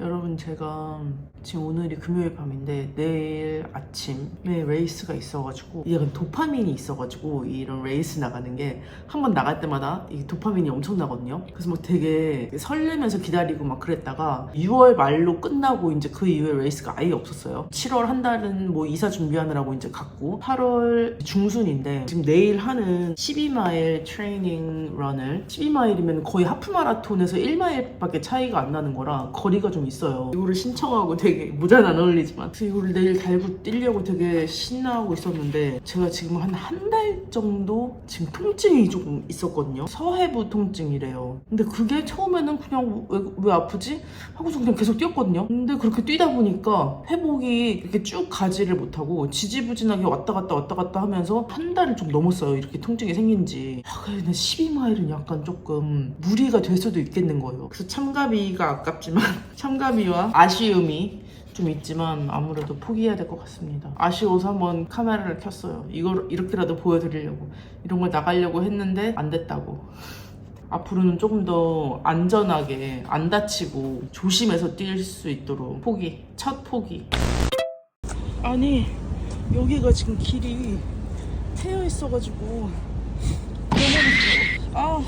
여러분 제가 지금 오늘이 금요일 밤인데 내일 아침에 레이스가 있어가지고 약간 도파민이 있어가지고 이런 레이스 나가는 게 한 번 나갈 때마다 이 도파민이 엄청 나거든요. 그래서 막 되게 설레면서 기다리고 막 그랬다가 6월 말로 끝나고 이제 그 이후에 레이스가 아예 없었어요. 7월 한 달은 뭐 이사 준비하느라고 이제 갔고 8월 중순인데 지금 내일 하는 12마일 트레이닝 런을 12마일이면 거의 하프 마라톤에서 1마일밖에 차이가 안 나는 거라 거리가 좀 있어요. 이거를 신청하고 되게 모자는 안 어울리지만 이거를 내일 달고 뛰려고 되게 신나하고 있었는데 제가 지금 한 한 달 정도 지금 통증이 조금 있었거든요. 서해부 통증이래요. 근데 그게 처음에는 그냥 왜, 왜 아프지? 하고서 그냥 계속 뛰었거든요. 근데 그렇게 뛰다 보니까 회복이 이렇게 쭉 가지를 못하고 지지부진하게 왔다 갔다 왔다 갔다 하면서 한 달을 좀 넘었어요. 이렇게 통증이 생긴 지. 아, 근데 12마일은 약간 조금 무리가 될 수도 있겠는 거예요. 그래서 참가비가 아깝지만 참 가비와 아쉬움이 좀 있지만 아무래도 포기해야 될 것 같습니다. 아쉬워서 한번 카메라를 켰어요. 이걸 이렇게라도 보여드리려고 이런 걸 나가려고 했는데 안 됐다고. 앞으로는 조금 더 안전하게 안 다치고 조심해서 뛸 수 있도록 포기 첫 포기 아니 여기가 지금 길이 트여 있어가지고 아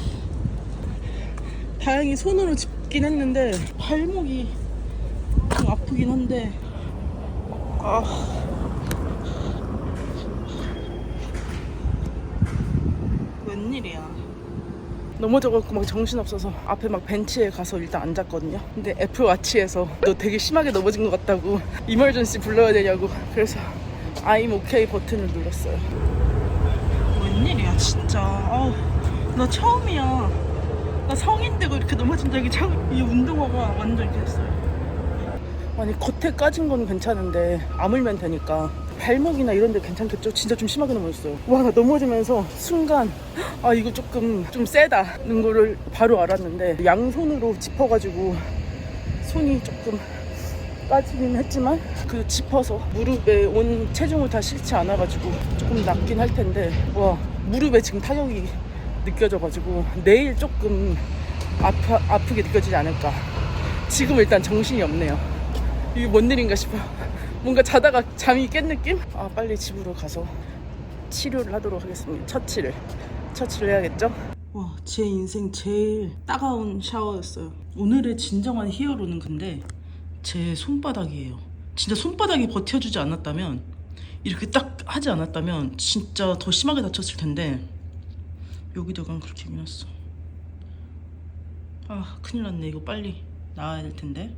다행히 손으로 짚 긴 했는데 발목이 좀 아프긴 한데 아. 웬일이야. 넘어져갖고 막 정신없어서 앞에 막 벤치에 가서 일단 앉았거든요. 근데 애플워치에서 너 되게 심하게 넘어진 것 같다고 이멀전시 불러야 되냐고 그래서 I'm OK 버튼을 눌렀어요. 웬일이야 진짜. 아우 나 처음이야 나 성인 되고 이렇게 넘어진 적이 참 이 운동화가 완전 이렇게 됐어요. 아니 겉에 까진 건 괜찮은데 아물면 되니까 발목이나 이런 데 괜찮겠죠? 진짜 좀 심하게 넘어졌어요. 와 나 넘어지면서 순간 아 이거 조금 좀 세다는 거를 바로 알았는데 양손으로 짚어가지고 손이 조금 까지긴 했지만 그 짚어서 무릎에 온 체중을 다 실지 않아가지고 조금 낫긴 할 텐데 와 무릎에 지금 타격이 느껴져가지고 내일 조금 아파, 아프게 느껴지지 않을까. 지금 일단 정신이 없네요. 이게 뭔 일인가 싶어. 뭔가 자다가 잠이 깬 느낌? 아 빨리 집으로 가서 치료를 하도록 하겠습니다. 처치를. 처치를 해야겠죠? 와 제 인생 제일 따가운 샤워였어요. 오늘의 진정한 히어로는 근데 제 손바닥이에요. 진짜 손바닥이 버텨주지 않았다면 이렇게 딱 하지 않았다면 진짜 더 심하게 다쳤을 텐데 여기다가 그렇게 밀었어. 아 큰일 났네. 이거 빨리 나와야 될 텐데.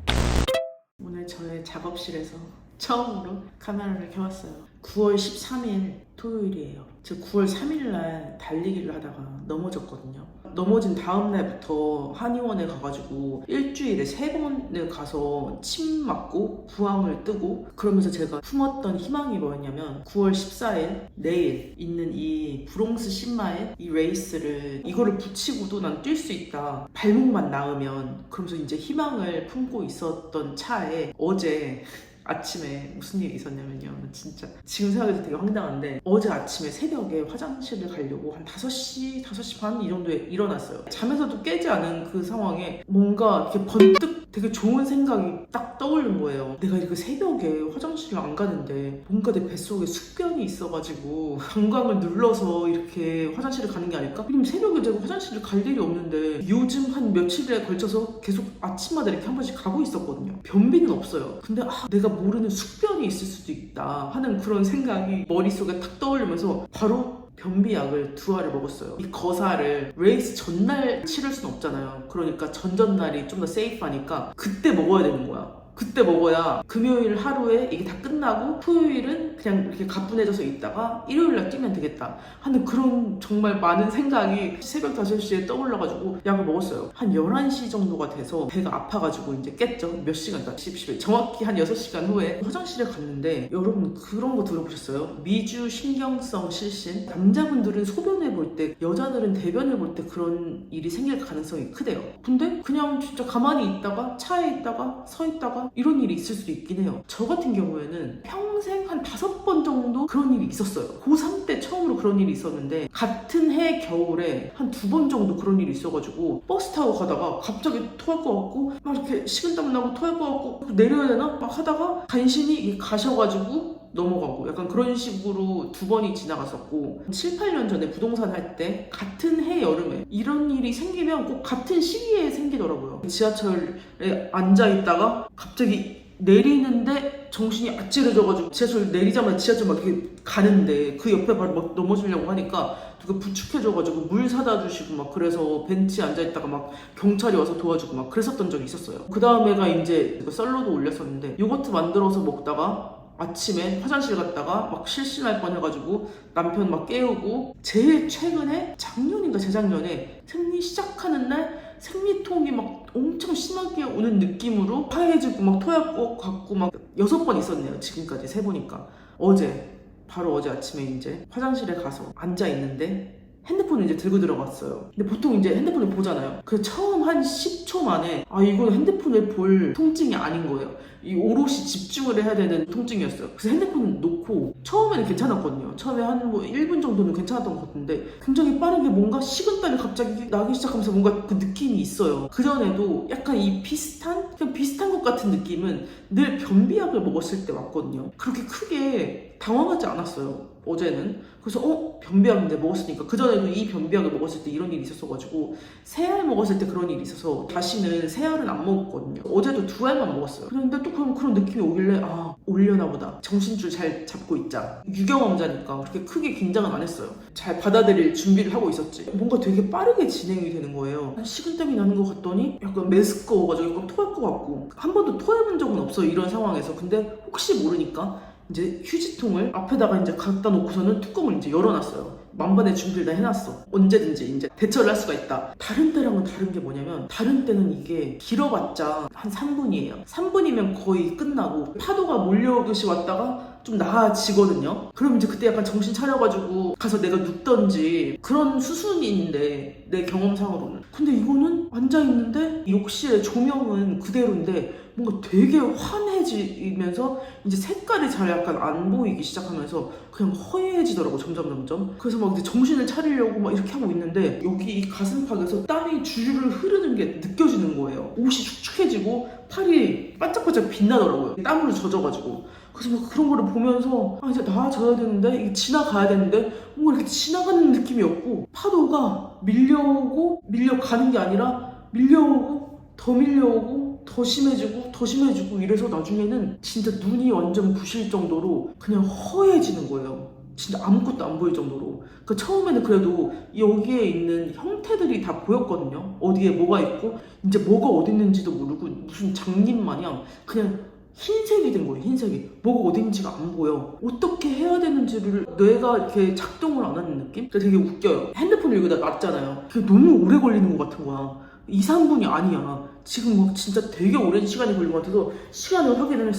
오늘 저의 작업실에서 처음으로 카메라를 켜봤어요. 9월 13일 토요일이에요. 제가 9월 3일날 달리기를 하다가 넘어졌거든요. 넘어진 다음 날부터 한의원에 가가지고 일주일에 세 번을 가서 침 맞고 부항을 뜨고 그러면서 제가 품었던 희망이 뭐였냐면 9월 14일 내일 있는 이 브롱스 10마일 이 레이스를 이거를 붙이고도 난 뛸 수 있다. 발목만 나으면. 그러면서 이제 희망을 품고 있었던 차에 어제 아침에 무슨 일이 있었냐면요. 진짜 지금 생각해도 되게 황당한데 어제 아침에 새벽에 화장실을 가려고 한 5시, 5시 반 이 정도에 일어났어요. 잠에서도 깨지 않은 그 상황에 뭔가 이렇게 번뜩 되게 좋은 생각이 딱 떠오른 거예요. 내가 이렇게 새벽에 화장실을 안 가는데 뭔가 내 뱃속에 숙변이 있어가지고 방광을 눌러서 이렇게 화장실을 가는 게 아닐까? 왜냐면 새벽에 제가 화장실을 갈 일이 없는데 요즘 한 며칠에 걸쳐서 계속 아침마다 이렇게 한 번씩 가고 있었거든요. 변비는 없어요. 근데 아, 내가 모르는 숙변이 있을 수도 있다 하는 그런 생각이 머릿속에 탁 떠올리면서 바로 변비약을 두 알을 먹었어요. 이 거사를 레이스 전날 치를 수는 없잖아요. 그러니까 전전날이 좀 더 세이프하니까 그때 먹어야 되는 거야. 그때 먹어야 금요일 하루에 이게 다 끝나고 토요일은 그냥 이렇게 가뿐해져서 있다가 일요일날 뛰면 되겠다. 하는 그런 정말 많은 생각이 새벽 5시에 떠올라가지고 약을 먹었어요. 한 11시 정도가 돼서 배가 아파가지고 이제 깼죠. 몇 시간, 10, 10, 정확히 한 6시간 후에 화장실에 갔는데 여러분 그런 거 들어보셨어요? 미주 신경성 실신. 남자분들은 소변을 볼 때 여자들은 대변을 볼 때 그런 일이 생길 가능성이 크대요. 근데 그냥 진짜 가만히 있다가 차에 있다가 서 있다가 이런 일이 있을 수도 있긴 해요. 저 같은 경우에는 평생 한 다섯 번 정도 그런 일이 있었어요. 고3 때 처음으로 그런 일이 있었는데 같은 해 겨울에 한 두 번 정도 그런 일이 있어가지고 버스 타고 가다가 갑자기 토할 것 같고 막 이렇게 식은땀 나고 토할 것 같고 내려야 되나? 막 하다가 간신히 가셔가지고 넘어가고 약간 그런 식으로 두 번이 지나갔었고 7, 8년 전에 부동산 할 때 같은 해 여름에 이런 일이 생기면 꼭 같은 시기에 생기더라고요. 지하철에 앉아 있다가 갑자기 내리는데 정신이 아찔해져가지고 지하철 내리자마자 지하철 막 이렇게 가는데 그 옆에 바로 막 넘어지려고 하니까 누가 부축해져가지고 물 사다 주시고 막 그래서 벤치에 앉아있다가 막 경찰이 와서 도와주고 막 그랬었던 적이 있었어요. 그 다음에가 이제 그 썰로도 올렸었는데 요거트 만들어서 먹다가 아침에 화장실 갔다가 막 실신할 뻔해가지고 남편 막 깨우고 제일 최근에 작년인가 재작년에 생리 시작하는 날 생리통이 막 엄청 심하게 오는 느낌으로 하얘지고 막 토할 것 같고 막 여섯 번 있었네요 지금까지 세보니까. 어제 바로 어제 아침에 이제 화장실에 가서 앉아 있는데 핸드폰을 이제 들고 들어갔어요. 근데 보통 이제 핸드폰을 보잖아요. 그 처음 한 10초 만에 아 이건 핸드폰을 볼 통증이 아닌 거예요. 이 오롯이 집중을 해야 되는 통증이었어요. 그래서 핸드폰을 놓고 처음에는 괜찮았거든요. 처음에 한 뭐 1분 정도는 괜찮았던 것 같은데 굉장히 빠르게 뭔가 식은땀이 갑자기 나기 시작하면서 뭔가 그 느낌이 있어요. 그전에도 약간 이 비슷한 그냥 비슷한 것 같은 느낌은 늘 변비약을 먹었을 때 왔거든요. 그렇게 크게 당황하지 않았어요. 어제는 그래서 어 변비약인데 먹었으니까 그 전에도 이 변비약을 먹었을 때 이런 일이 있었어가지고 세 알 먹었을 때 그런 일이 있어서 다시는 세 알은 안 먹었거든요. 어제도 두 알만 먹었어요. 그런데 또 그런 그런 느낌이 오길래 아 올려나 보다. 정신줄 잘 잡고 있자. 유경험자니까 그렇게 크게 긴장은 안 했어요. 잘 받아들일 준비를 하고 있었지. 뭔가 되게 빠르게 진행이 되는 거예요. 식은땀이 나는 것 같더니 약간 메스꺼워가지고 약간 토할 것 같고 한 번도 토해본 적은 없어요 이런 상황에서. 근데 혹시 모르니까 이제 휴지통을 앞에다가 이제 갖다 놓고서는 뚜껑을 이제 열어놨어요. 만반의 준비를 다 해놨어. 언제든지 이제 대처를 할 수가 있다. 다른 때랑은 다른 게 뭐냐면 다른 때는 이게 길어봤자 한 3분이에요. 3분이면 거의 끝나고 파도가 몰려오듯이 왔다가 좀 나아지거든요. 그럼 이제 그때 약간 정신 차려가지고 가서 내가 눕던지 그런 수순인데 내 경험상으로는. 근데 이거는 앉아있는데 욕실의 조명은 그대로인데 뭔가 되게 환해지면서 이제 색깔이 잘 약간 안 보이기 시작하면서 그냥 허해지더라고 점점 점점 그래서 막 이제 정신을 차리려고 막 이렇게 하고 있는데 여기 이 가슴팍에서 땀이 줄줄 흐르는 게 느껴지는 거예요 옷이 축축해지고 팔이 반짝반짝 빛나더라고요 땀으로 젖어가지고 그래서 막 그런 거를 보면서 아 이제 나아져야 되는데 이게 지나가야 되는데 뭔가 이렇게 지나가는 느낌이 없고 파도가 밀려오고 밀려가는 게 아니라 밀려오고 더 밀려오고 더 심해지고 더 심해지고 이래서 나중에는 진짜 눈이 완전 부실 정도로 그냥 허해지는 거예요. 진짜 아무것도 안 보일 정도로. 그 처음에는 그래도 여기에 있는 형태들이 다 보였거든요. 어디에 뭐가 있고 이제 뭐가 어디 있는지도 모르고 무슨 장님 마냥 그냥 흰색이 된 거예요. 흰색이 뭐가 어딘지가 안 보여. 어떻게 해야 되는지를 뇌가 이렇게 작동을 안 하는 느낌? 그래서 되게 웃겨요. 핸드폰을 여기다 놨잖아요. 그게 너무 오래 걸리는 것 같은 거야. 2, 3분이 아니야. 지금 막 진짜 되게 오랜 시간이 걸린 것 같아서 시간을 확인을.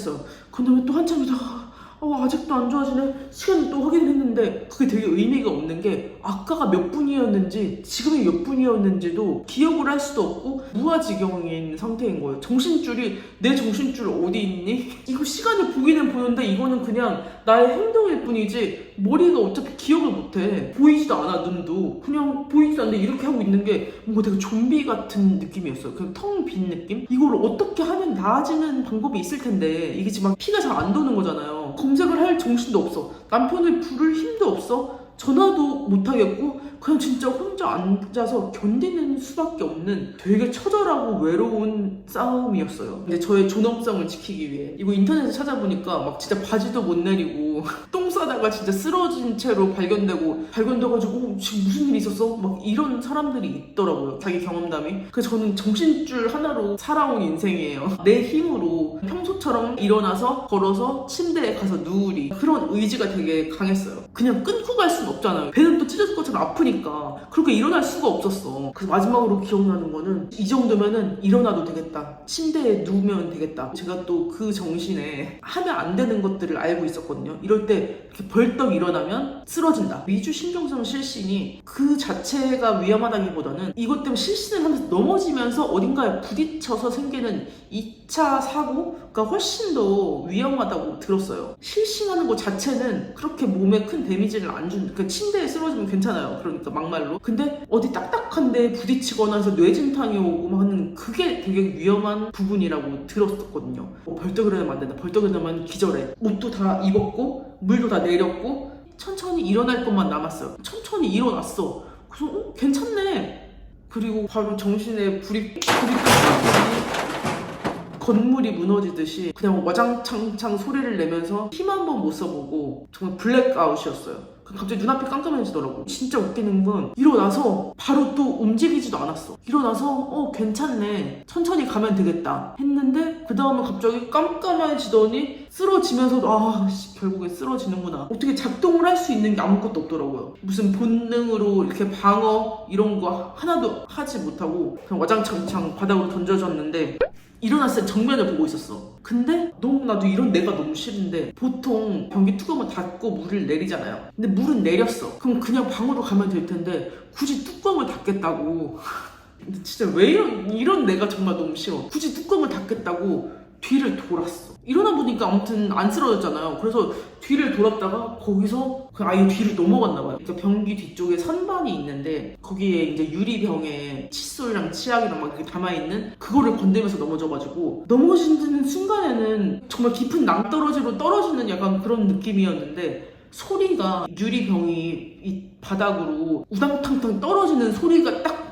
그 다음에 또 한참 있다가 어, 아직도 안 좋아지네. 시간을 또 확인을 했는데 그게 되게 의미가 없는 게 아까가 몇 분이었는지 지금이 몇 분이었는지도 기억을 할 수도 없고 무아지경인 상태인 거예요. 정신줄이 내 정신줄 어디 있니? 이거 시간을 보기는 보는데 이거는 그냥 나의 행동일 뿐이지 머리가 어차피 기억을 못해. 보이지도 않아 눈도 그냥 보이지도 않는데 이렇게 하고 있는 게 뭔가 되게 좀비 같은 느낌이었어요. 그냥 텅 빈 느낌? 이걸 어떻게 하면 나아지는 방법이 있을 텐데 이게 지금 막 피가 잘 안 도는 거잖아요. 검색을 할 정신도 없어. 남편을 부를 힘도 없어. 전화도 못 하겠고 그냥 진짜 혼자 앉아서 견디는 수밖에 없는 되게 처절하고 외로운 싸움이었어요. 근데 저의 존엄성을 지키기 위해 이거 인터넷에 찾아보니까 막 진짜 바지도 못 내리고 똥 싸다가 진짜 쓰러진 채로 발견되고 발견돼가지고 어, 지금 무슨 일이 있었어? 막 이런 사람들이 있더라고요. 자기 경험담이. 그래서 저는 정신줄 하나로 살아온 인생이에요. 내 힘으로 평소처럼 일어나서 걸어서 침대에 가서 누우리 그런 의지가 되게 강했어요. 그냥 끊고 갈 수는 없잖아요. 배는 또 찢어질 것처럼 아프니까 그렇게 일어날 수가 없었어. 그래서 마지막으로 기억나는 거는 이 정도면은 일어나도 되겠다. 침대에 누우면 되겠다. 제가 또 그 정신에 하면 안 되는 것들을 알고 있었거든요. 이럴 때 벌떡 일어나면 쓰러진다. 미주 신경성 실신이 그 자체가 위험하다기보다는 이것 때문에 실신을 하면서 넘어지면서 어딘가에 부딪혀서 생기는 2차 사고가 훨씬 더 위험하다고 들었어요. 실신하는 것 자체는 그렇게 몸에 큰 데미지를 안 준, 그러니까 침대에 쓰러지면 괜찮아요. 그러니까 막말로. 근데 어디 딱딱한데 부딪히거나 해서 뇌진탕이 오고 막 하는 그게 되게 위험한 부분이라고 들었었거든요. 뭐 벌떡 일어나면 안 된다. 벌떡 일어나면 기절해. 옷도 다 입었고, 물도 다 내렸고, 천천히 일어날 것만 남았어요. 천천히 일어났어. 그래서 어, 괜찮네. 그리고 바로 정신에 불이 불이 떴더니 건물이 무너지듯이 그냥 와장창창 소리를 내면서 힘 한 번 못 써보고 정말 블랙아웃이었어요. 갑자기 눈앞이 깜깜해지더라고. 진짜 웃기는 건 일어나서 바로 또 움직이지도 않았어. 일어나서 어 괜찮네. 천천히 가면 되겠다. 했는데 그 다음에 갑자기 깜깜해지더니 쓰러지면서도 아 씨, 결국에 쓰러지는구나. 어떻게 작동을 할 수 있는 게 아무것도 없더라고요. 무슨 본능으로 이렇게 방어 이런 거 하나도 하지 못하고 그냥 와장창창 바닥으로 던져졌는데 일어났을 때 정면을 보고 있었어. 근데 너무 나도 이런 내가 너무 싫은데 보통 변기 뚜껑을 닫고 물을 내리잖아요. 근데 물은 내렸어. 그럼 그냥 방으로 가면 될 텐데 굳이 뚜껑을 닫겠다고. 근데 진짜 왜 이런 이런 내가 정말 너무 싫어. 굳이 뚜껑을 닫겠다고 뒤를 돌았어. 일어나 보니까 아무튼 안 쓰러졌잖아요. 그래서 뒤를 돌았다가 거기서 그 아예 뒤를 넘어갔나 봐요. 그러니까 변기 뒤쪽에 선반이 있는데 거기에 이제 유리병에 칫솔이랑 치약이랑 막 이렇게 담아 있는 그거를 건들면서 넘어져가지고 넘어지는 순간에는 정말 깊은 낭떠러지로 떨어지는 약간 그런 느낌이었는데 소리가 유리병이 이 바닥으로 우당탕탕 떨어지는 소리가 딱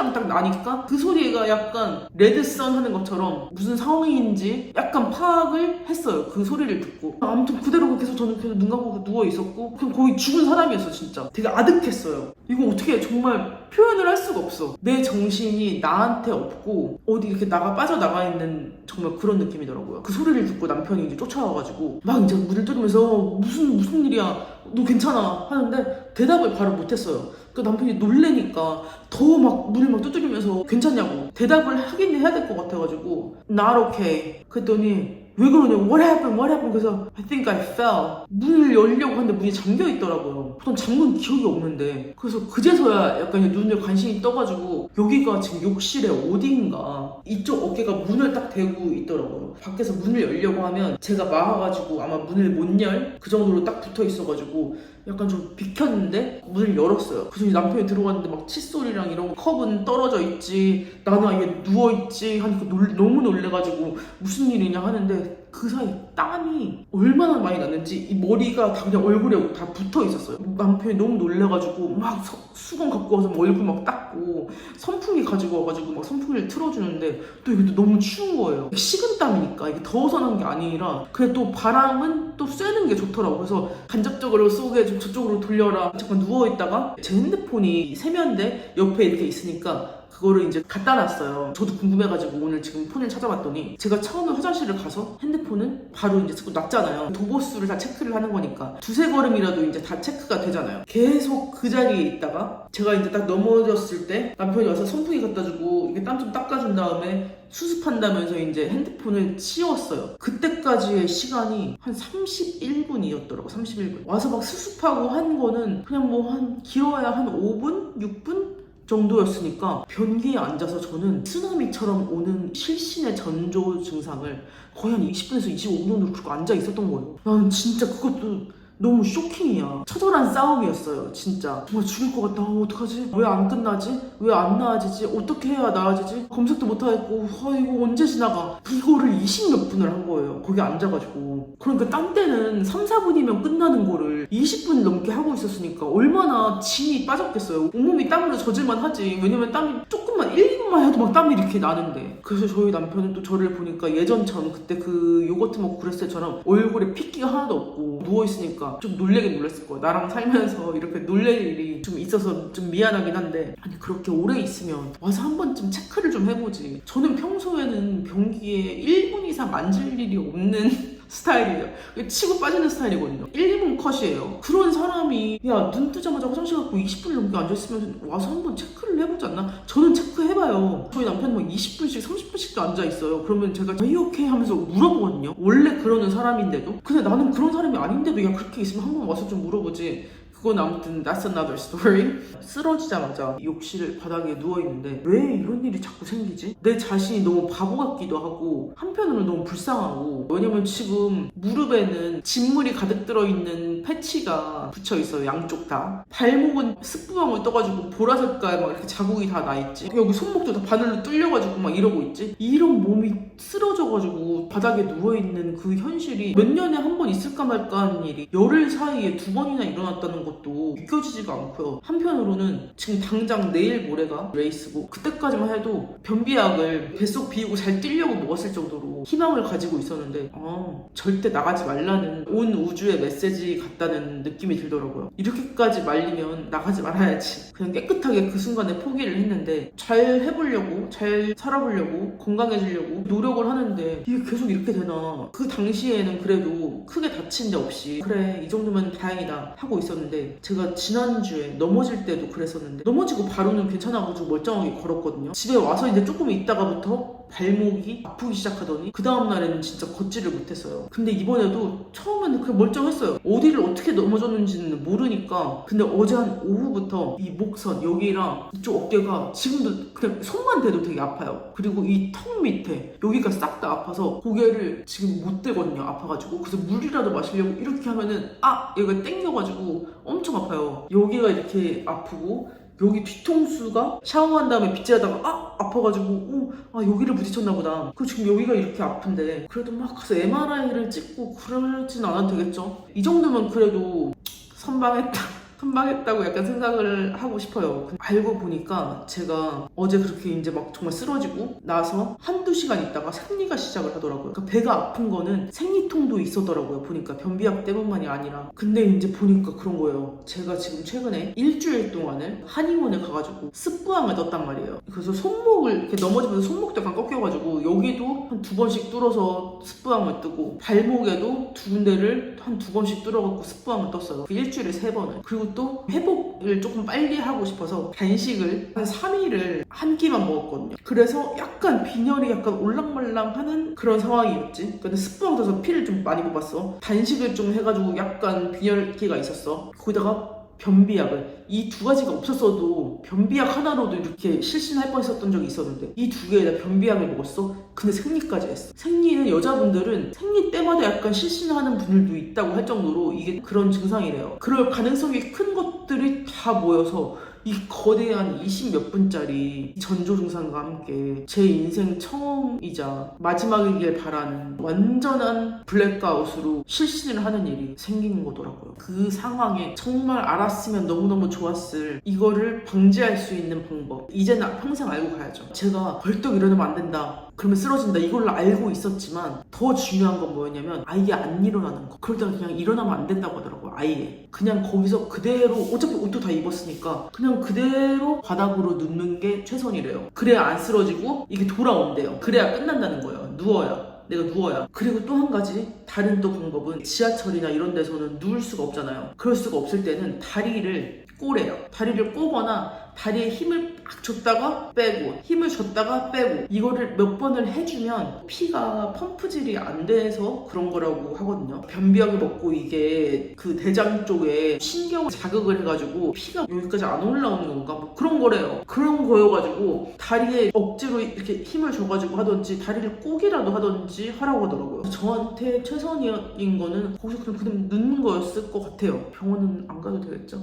쨍그랑 딱 나니까 그 소리가 약간 레드선 하는 것처럼 무슨 상황인지 약간 파악을 했어요. 그 소리를 듣고. 아무튼 그대로 해서 저는 계속 눈 감고 누워 있었고 그냥 거의 죽은 사람이었어 진짜. 되게 아득했어요. 이거 어떻게 정말 표현을 할 수가 없어. 내 정신이 나한테 없고 어디 이렇게 나가 빠져나가 있는 정말 그런 느낌이더라고요. 그 소리를 듣고 남편이 이제 쫓아와가지고 막 이제 문을 뚫으면서 무슨 무슨 일이야 너 괜찮아 하는데 대답을 바로 못했어요. 그 남편이 놀래니까 더 막 문을 막 두드리면서 괜찮냐고 대답을 하긴 해야 될 것 같아가지고 not okay 그랬더니 왜 그러냐? What happened? What happened? 그래서 I think I fell. 문을 열려고 하는데 문이 잠겨 있더라고요. 보통 잠근 기억이 없는데. 그래서 그제서야 약간 눈을 관심이 떠가지고 여기가 지금 욕실의 어디인가. 이쪽 어깨가 문을 딱 대고 있더라고요. 밖에서 문을 열려고 하면 제가 막아가지고 아마 문을 못 열? 그 정도로 딱 붙어 있어가지고 약간 좀 비켰는데 문을 열었어요. 그래서 남편이 들어갔는데 막 칫솔이랑 이런 거 컵은 떨어져 있지 나는 아예 누워 있지 하니까 놀- 너무 놀래가지고 무슨 일이냐 하는데 그 사이 땀이 얼마나 많이 났는지 이 머리가 다 그냥 얼굴에 다 붙어 있었어요. 남편이 너무 놀래가지고 막 서- 수건 갖고 와서 뭐 얼굴 막 닦고 선풍기 가지고 와가지고 막 선풍기를 틀어주는데 또 이게 또 너무 추운 거예요. 식은 땀이니까 이게 더워서 난 게 아니라 그래 또 바람은 또 쐬는 게 좋더라고. 그래서 간접적으로 쏘게 좀 저쪽으로 돌려라. 잠깐 누워 있다가 제 핸드폰이 세면대 옆에 이렇게 있으니까 그거를 이제 갖다 놨어요. 저도 궁금해가지고 오늘 지금 폰을 찾아봤더니 제가 처음에 화장실을 가서 핸드폰은 바로 이제 자꾸 놨잖아요. 도보수를 다 체크를 하는 거니까 두세 걸음이라도 이제 다 체크가 되잖아요. 계속 그 자리에 있다가 제가 이제 딱 넘어졌을 때 남편이 와서 선풍기 갖다 주고 이게 땀 좀 닦아준 다음에 수습한다면서 이제 핸드폰을 치웠어요. 그때까지의 시간이 한 31분이었더라고, 31분. 와서 막 수습하고 한 거는 그냥 뭐 한, 길어야 한 5분? 6분? 정도였으니까 변기에 앉아서 저는 쓰나미처럼 오는 실신의 전조 증상을 거의 한 20분에서 25분으로 그렇게 앉아 있었던 거예요. 나는 진짜 그것도 너무 쇼킹이야. 처절한 싸움이었어요, 진짜. 정말 죽을 것 같다. 어, 어떡하지? 왜 안 끝나지? 왜 안 나아지지? 어떻게 해야 나아지지? 검색도 못하겠고, 아, 이거 언제 지나가? 이거를 20 몇 분을 한 거예요. 거기 앉아가지고. 그러니까 딴 때는 3, 4분이면 끝나는 거를 20분 넘게 하고 있었으니까 얼마나 진이 빠졌겠어요. 온몸이 땀으로 젖을만 하지. 왜냐면 땀이 조금만, 1, 2분만 해도 막 땀이 이렇게 나는데. 그래서 저희 남편은 또 저를 보니까 예전처럼 그때 그 요거트 먹고 그랬을 때처럼 얼굴에 핏기가 하나도 없고 누워있으니까 좀 놀래긴 놀랐을 거예요. 나랑 살면서 이렇게 놀랄 일이 좀 있어서 좀 미안하긴 한데 아니 그렇게 오래 있으면 와서 한 번쯤 체크를 좀 해보지. 저는 평소에는 변기에 1분 이상 앉을 일이 없는 스타일이에요. 치고 빠지는 스타일이거든요. 1, 2분 컷이에요. 그런 사람이 야 눈 뜨자마자 화장실 갖고 20분 넘게 앉아있으면 와서 한번 체크를 해보지 않나? 저는 체크해봐요. 저희 남편은 막 20분씩 30분씩도 앉아있어요. 그러면 제가 왜 이렇게 하면서 물어보거든요. 원래 그러는 사람인데도. 근데 나는 그런 사람이 아닌데도 야 그렇게 있으면 한 번 와서 좀 물어보지. 그건 아무튼 that's another story. 쓰러지자마자 욕실 바닥에 누워있는데 왜 이런 일이 자꾸 생기지? 내 자신이 너무 바보 같기도 하고 한편으로는 너무 불쌍하고 왜냐면 지금 무릎에는 진물이 가득 들어있는 패치가 붙여있어요 양쪽 다 발목은 습부왕을 떠가지고 보라색깔 막 이렇게 자국이 다 나있지 여기 손목도 다 바늘로 뚫려가지고 막 이러고 있지 이런 몸이 쓰러져가지고 바닥에 누워있는 그 현실이 몇 년에 한 번 있을까 말까 하는 일이 열흘 사이에 두 번이나 일어났다는 것도 믿겨지지가 않고요. 한편으로는 지금 당장 내일 모레가 레이스고 그때까지만 해도 변비약을 뱃속 비우고 잘 뛰려고 먹었을 정도로 희망을 가지고 있었는데 아 절대 나가지 말라는 온 우주의 메시지 같다는 느낌이 들더라고요. 이렇게까지 말리면 나가지 말아야지. 그냥 깨끗하게 그 순간에 포기를 했는데 잘 해보려고 잘 살아보려고 건강해지려고 노력을 하는데 이게 계속 이렇게 되나? 그 당시에는 그래도 크게 다친 데 없이 그래 이 정도면 다행이다 하고 있었는데 제가 지난주에 넘어질 때도 그랬었는데 넘어지고 바로는 괜찮아가지고 멀쩡하게 걸었거든요. 집에 와서 이제 조금 있다가부터 발목이 아프기 시작하더니 그 다음날에는 진짜 걷지를 못했어요. 근데 이번에도 처음에는 그냥 멀쩡했어요. 어디를 어떻게 넘어졌는지는 모르니까. 근데 어제 한 오후부터 이 목선 여기랑 이쪽 어깨가 지금도 그냥 손만 대도 되게 아파요. 그리고 이 턱 밑에 여기가 싹 다 아파서 고개를 지금 못 대거든요 아파가지고. 그래서 물이라도 마시려고 이렇게 하면은 아! 여기가 땡겨가지고 엄청 아파요. 여기가 이렇게 아프고 여기 뒤통수가 샤워한 다음에 빗질하다가 아 아파가지고 어, 아 여기를 부딪혔나 보다. 그 지금 여기가 이렇게 아픈데. 그래도 막 가서 MRI를 찍고 그러진 않아도 되겠죠? 이 정도면 그래도 선방했다 선방했다고 약간 생각을 하고 싶어요. 알고 보니까 제가 어제 그렇게 이제 막 정말 쓰러지고 나서 한두 시간 있다가 생리가 시작을 하더라고요. 그러니까 배가 아픈 거는 생리통도 있었더라고요. 보니까 변비약 때문만이 아니라. 근데 이제 보니까 그런 거예요. 제가 지금 최근에 일주일 동안을 한의원에 가가지고 습부항을 떴단 말이에요. 그래서 손목을 이렇게 넘어지면서 손목도 약간 꺾여가지고 여기도 한 두 번씩 뚫어서 습부항을 뜨고 발목에도 두 군데를 한 두 번씩 뚫어갖고 습부항을 떴어요. 그 일주일에 세 번을. 그리고 또 회복을 조금 빨리 하고 싶어서 단식을 한 3일을 한 끼만 먹었거든요. 그래서 약간 빈혈이 약간 올랑말랑하는 그런 상황이었지. 근데 습부항 떠서 피를 좀 많이 뽑았어. 단식을 좀 해가지고 약간 빈혈기가 있었어. 거기다가 변비약을 이 두 가지가 없었어도 변비약 하나로도 이렇게 실신할 뻔했었던 적이 있었는데 이 두 개에다 변비약을 먹었어? 근데 생리까지 했어. 생리는 여자분들은 생리 때마다 약간 실신하는 분들도 있다고 할 정도로 이게 그런 증상이래요. 그럴 가능성이 큰 것들이 다 모여서 이 거대한 20몇 분짜리 전조 증상과 함께 제 인생 처음이자 마지막이길 바라는 완전한 블랙아웃으로 실신을 하는 일이 생기는 거더라고요. 그 상황에 정말 알았으면 너무너무 좋았을 이거를 방지할 수 있는 방법. 이제는 평생 알고 가야죠. 제가 벌떡 일어나면 안 된다. 그러면 쓰러진다. 이걸로 알고 있었지만 더 중요한 건 뭐였냐면 아예 안 일어나는 거. 그럴 때는 그냥 일어나면 안 된다고 하더라고요. 아예. 그냥 거기서 그대로 어차피 옷도 다 입었으니까 그냥 그대로 바닥으로 눕는 게 최선이래요. 그래야 안 쓰러지고 이게 돌아온대요. 그래야 끝난다는 거예요. 누워야. 내가 누워야. 그리고 또 한 가지 다른 또 방법은 지하철이나 이런 데서는 누울 수가 없잖아요. 그럴 수가 없을 때는 다리를 꼬래요. 다리를 꼬거나 다리에 힘을 막 줬다가 빼고 힘을 줬다가 빼고 이거를 몇 번을 해주면 피가 펌프질이 안 돼서 그런 거라고 하거든요. 변비약을 먹고 이게 그 대장 쪽에 신경을 자극을 해가지고 피가 여기까지 안 올라오는 건가 뭐 그런 거래요. 그런 거여가지고 다리에 억지로 이렇게 힘을 줘가지고 하든지 다리를 꼬기라도 하든지 하라고 하더라고요. 저한테 최선인 거는 거기서 그냥 그냥 눕는 거였을 것 같아요. 병원은 안 가도 되겠죠?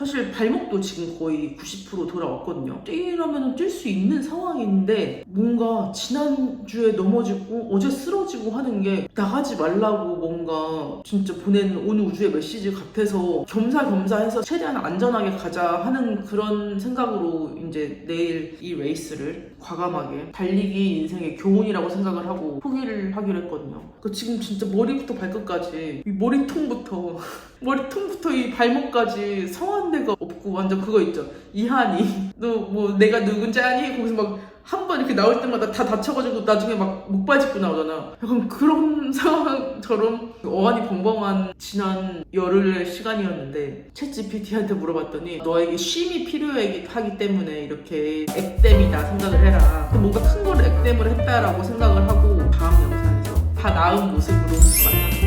사실 발목도 지금 거의 90% 돌아왔거든요. 뛰려면 뛸 수 있는 상황인데 뭔가 지난주에 넘어지고 어제 쓰러지고 하는 게 나가지 말라고 뭔가 진짜 보낸 온 우주의 메시지 같아서 겸사겸사해서 최대한 안전하게 가자 하는 그런 생각으로 이제 내일 이 레이스를 과감하게 달리기 인생의 교훈이라고 생각을 하고 포기를 하기로 했거든요. 그 지금 진짜 머리부터 발끝까지 이 머리통부터 머리통부터 이 발목까지 성한 데가 없고 완전 그거 있죠. 이한이 너 뭐 내가 누군지 아니? 거기서 막 한 번 이렇게 나올 때마다 다 다쳐가지고 나중에 막 목발 짚고 나오잖아. 약간 그런 상황처럼 어안이 벙벙한 지난 열흘의 시간이었는데 챗 GPT한테 물어봤더니 너에게 쉼이 필요하기 때문에 이렇게 액땜이다 생각을 해라. 뭔가 큰 걸 액땜을 했다라고 생각을 하고 다음 영상에서 다 나은 모습으로 만나는